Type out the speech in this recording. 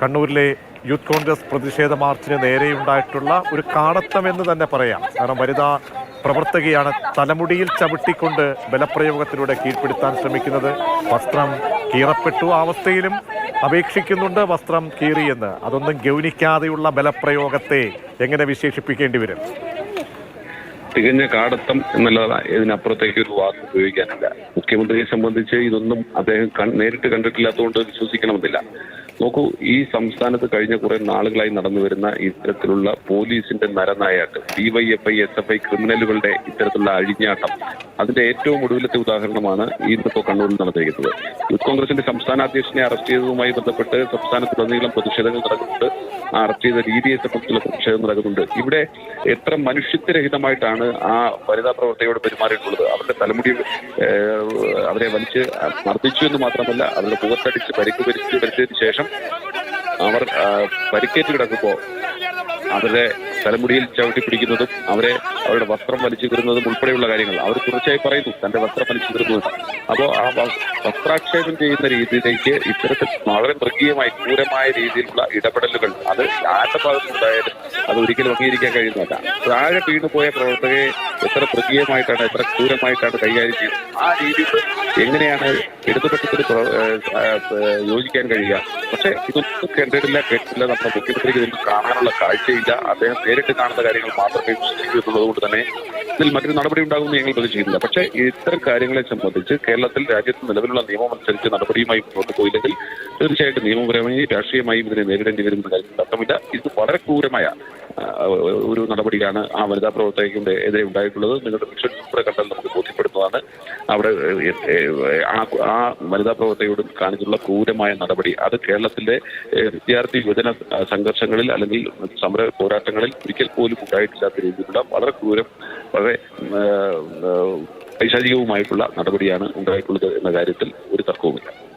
കണ്ണൂരിലെ യൂത്ത് കോൺഗ്രസ് പ്രതിഷേധ മാർച്ചിന് നേരെയുണ്ടായിട്ടുള്ള ഒരു കാടത്തം എന്ന് തന്നെ പറയാം. കാരണം വനിതാ പ്രവർത്തകയാണ് തലമുടിയിൽ ചവിട്ടിക്കൊണ്ട് ബലപ്രയോഗത്തിലൂടെ കീഴ്പ്പെടുത്താൻ ശ്രമിക്കുന്നത്. വസ്ത്രം കീറപ്പെട്ടു ആ അവസ്ഥയിലും അപേക്ഷിക്കുന്നുണ്ട് വസ്ത്രം കീറിയെന്ന്. അതൊന്നും ഗൗനിക്കാതെയുള്ള ബലപ്രയോഗത്തെ എങ്ങനെ വിശേഷിപ്പിക്കേണ്ടി വരും? തികഞ്ഞ കാടത്തം എന്നുള്ളത് ഇതിനപ്പുറത്തേക്ക് ഒരു വാക്ക് ഉപയോഗിക്കാനില്ല. മുഖ്യമന്ത്രിയെ സംബന്ധിച്ച് ഇതൊന്നും അദ്ദേഹം നേരിട്ട് കണ്ടിട്ടില്ലാത്തതുകൊണ്ട് വിശ്വസിക്കണമെന്നില്ല. നോക്കൂ ഈ സംസ്ഥാനത്ത് കഴിഞ്ഞ കുറെ നാളുകളായി നടന്നു വരുന്ന ഇത്തരത്തിലുള്ള പോലീസിന്റെ നരനായാട്ട് ഡിവൈഎഫ്ഐ എസ് എഫ് ഐ ക്രിമിനലുകളുടെ ഇത്തരത്തിലുള്ള അഴിഞ്ഞാട്ടം അതിന്റെ ഏറ്റവും ഒടുവിലത്തെ ഉദാഹരണമാണ് ഇന്നിപ്പോ കണ്ണൂരിൽ നടന്നിരിക്കുന്നത്. യൂത്ത് കോൺഗ്രസിന്റെ സംസ്ഥാന അധ്യക്ഷനെ അറസ്റ്റ് ചെയ്തതുമായി ബന്ധപ്പെട്ട് സംസ്ഥാനത്തുടനീളം പ്രതിഷേധങ്ങൾ നടക്കുന്നുണ്ട്. അറസ്റ്റ് ചെയ്ത രീതിയെ സംബന്ധിച്ചുള്ള പ്രതിഷേധം നടക്കുന്നുണ്ട്. ഇവിടെ എത്ര മനുഷ്യത്വരഹിതമായിട്ടാണ് ആ വനിതാ പ്രവർത്തകയോട് പെരുമാറിയിട്ടുള്ളത്? അവരുടെ തലമുടി അവരെ വലിച്ച് മർദ്ദിച്ചു എന്ന് മാത്രമല്ല അവരുടെ മുഖത്തടിച്ച് പരിക്ക് പരിച്ച് പരിച്ചതിന് ശേഷം അവർ പരിക്കേറ്റ് കിടക്കുമ്പോൾ അവരുടെ തലമുടിയിൽ ചവിട്ടി പിടിക്കുന്നതും അവരെ അവരുടെ വസ്ത്രം വലിച്ചു കീറുന്നതും ഉൾപ്പെടെയുള്ള കാര്യങ്ങൾ അവർ തുടർച്ചയായി പറയുന്നു തന്റെ വസ്ത്രം വലിച്ചു കീറുന്നത്. അപ്പോൾ ആ വസ്ത്രാക്ഷേപം ചെയ്യുന്ന രീതിയിലേക്ക് ഇത്തരത്തിൽ വളരെ മൃഗീയമായി ക്രൂരമായ രീതിയിലുള്ള ഇടപെടലുകൾ അത് ആരുടെ ഭാഗത്തുണ്ടായാലും അത് ഒരിക്കലും അംഗീകരിക്കാൻ കഴിയുന്നതല്ല താഴെ വീണുപോയ പ്രവർത്തകയെ എത്ര പ്രതീയമായിട്ടാണ് എത്ര ക്രൂരമായിട്ടാണ് കൈകാര്യം ചെയ്യുന്നത് ആ രീതിയിൽ എങ്ങനെയാണ് ഇടതുപക്ഷത്തിന് യോജിക്കാൻ കഴിയുക? പക്ഷെ ഇതൊന്നും കണ്ടിട്ടില്ല കേട്ടില്ല നമ്മുടെ മുഖ്യമന്ത്രിക്ക് ഇതിൽ കാണാനുള്ള കാഴ്ചയില്ല. അദ്ദേഹം നേരിട്ട് കാണുന്ന കാര്യങ്ങൾ മാത്രമേ വിശ്വസിക്കുന്നുള്ളത് കൊണ്ട് തന്നെ ഇതിൽ മറ്റൊരു നടപടി ഉണ്ടാകുമെന്ന് ഞങ്ങൾ പ്രതീക്ഷിക്കുന്നില്ല പക്ഷേ ഇത്തരം കാര്യങ്ങളെ സംബന്ധിച്ച് കേരളത്തിൽ രാജ്യത്ത് നിലവിലുള്ള നിയമം അനുസരിച്ച് നടപടിയുമായി മുന്നോട്ട് പോയില്ലെങ്കിൽ തീർച്ചയായിട്ടും നിയമപരമായി രാഷ്ട്രീയമായും ഇതിനെ നേരിടേണ്ടി വരുന്ന കാര്യത്തിൽ അർത്ഥമില്ല ഇത് വളരെ ക്രൂരമായ ഒരു നടപടിയാണ് ആ വനിതാ പ്രവർത്തകരുടെ എതിരെ ഉണ്ടായിട്ടുള്ളത്. നിങ്ങളുടെ വിഷ്വൽ കൂടെ കണ്ടാൽ നമുക്ക് ബോധ്യപ്പെടുന്നതാണ് അവിടെ ആ വനിതാ പ്രവർത്തകയോട് കാണിച്ചുള്ള ക്രൂരമായ നടപടി. അത് കേരളത്തിലെ വിദ്യാർത്ഥി യുവജന സംഘർഷങ്ങളിൽ അല്ലെങ്കിൽ സമര പോരാട്ടങ്ങളിൽ ഒരിക്കൽ പോലും ഉണ്ടായിട്ടില്ലാത്ത രീതിയിലുള്ള വളരെ ക്രൂരം വളരെ പൈശാചികവുമായിട്ടുള്ള നടപടിയാണ് ഉണ്ടായിട്ടുള്ളത് എന്ന കാര്യത്തിൽ ഒരു തർക്കവുമില്ല.